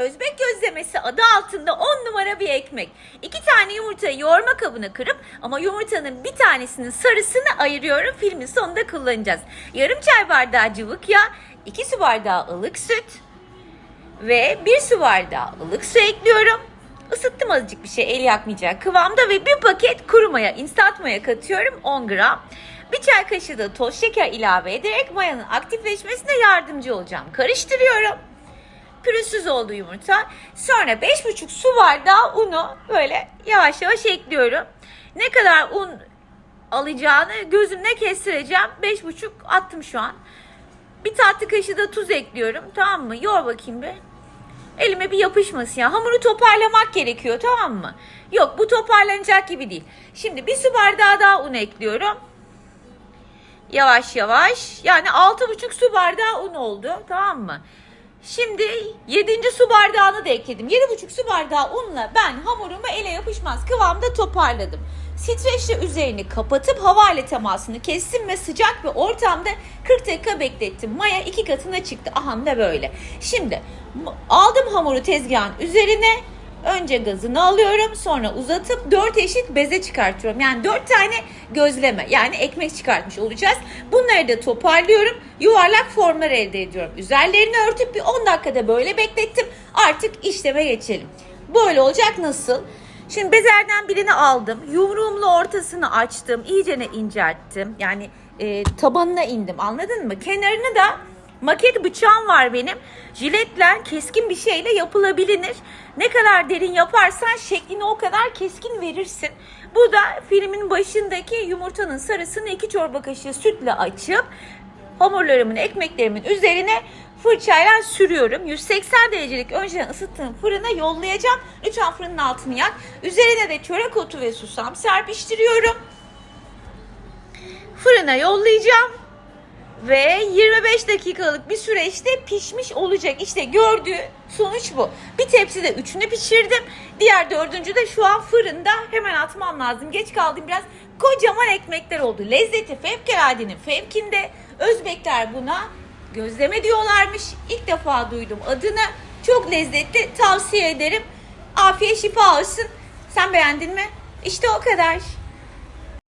Özbek gözlemesi adı altında 10 numara bir ekmek. İki tane yumurtayı yoğurma kabına kırıp ama yumurtanın bir tanesinin sarısını ayırıyorum. Filmin sonunda kullanacağız. Yarım çay bardağı cıvık yağ, 2 su bardağı ılık süt ve 1 su bardağı ılık su ekliyorum. Isıttım azıcık bir şey el yakmayacak kıvamda ve bir paket kuru maya, instant maya katıyorum 10 gram. Bir çay kaşığı da toz şeker ilave ederek mayanın aktifleşmesine yardımcı olacağım. Karıştırıyorum. Pürüzsüz oldu yumurta. Sonra 5,5 su bardağı unu böyle yavaş yavaş ekliyorum. Ne kadar un alacağını gözümle kestireceğim. 5,5 attım şu an. Bir tatlı kaşığı da tuz ekliyorum. Tamam mı? Yoğur bakayım bir. Elime bir yapışmasın ya. Hamuru toparlamak gerekiyor tamam mı? Yok bu toparlanacak gibi değil. Şimdi bir su bardağı daha un ekliyorum. Yavaş yavaş. Yani 6,5 su bardağı un oldu. Tamam mı? Şimdi 7. su bardağını da ekledim. 7,5 su bardağı unla ben hamurumu ele yapışmaz kıvamda toparladım. Streçle üzerini kapatıp hava ile temasını kestim ve sıcak bir ortamda 40 dakika beklettim. Maya iki katına çıktı. Aha da böyle. Şimdi aldım hamuru tezgahın üzerine. Önce gazını alıyorum sonra uzatıp 4 eşit beze çıkartıyorum. Yani 4 tane gözleme yani ekmek çıkartmış olacağız. Bunları da toparlıyorum. Yuvarlak formlar elde ediyorum. Üzerlerini örtüp bir 10 dakikada böyle beklettim. Artık işleme geçelim. Böyle olacak nasıl? Şimdi bezerden birini aldım. Yumruğumla ortasını açtım. iyicene incelttim. Yani e, tabanına indim anladın mı? Kenarını da maket bıçağım var benim. Jiletle keskin bir şeyle yapılabilir. Ne kadar derin yaparsan şeklini o kadar keskin verirsin. Bu da filmin başındaki yumurtanın sarısını iki çorba kaşığı sütle açıp hamurlarımın, ekmeklerimin üzerine fırçayla sürüyorum. 180 derecelik önceden ısıttığım fırına yollayacağım. Lütfen fırının altını yak. Üzerine de çörek otu ve susam serpiştiriyorum. Fırına yollayacağım. Ve 25 dakikalık bir süreçte pişmiş olacak. İşte gördüğü sonuç bu. Bir tepside üçünü pişirdim. Diğer dördüncü de şu an fırında. Hemen atmam lazım. Geç kaldım biraz. Kocaman ekmekler oldu. Lezzeti fevkaladenin fevkinde. Özbekler buna gözleme diyorlarmış. İlk defa duydum adını. Çok lezzetli. Tavsiye ederim. Afiyet şifa olsun. Sen beğendin mi? İşte o kadar.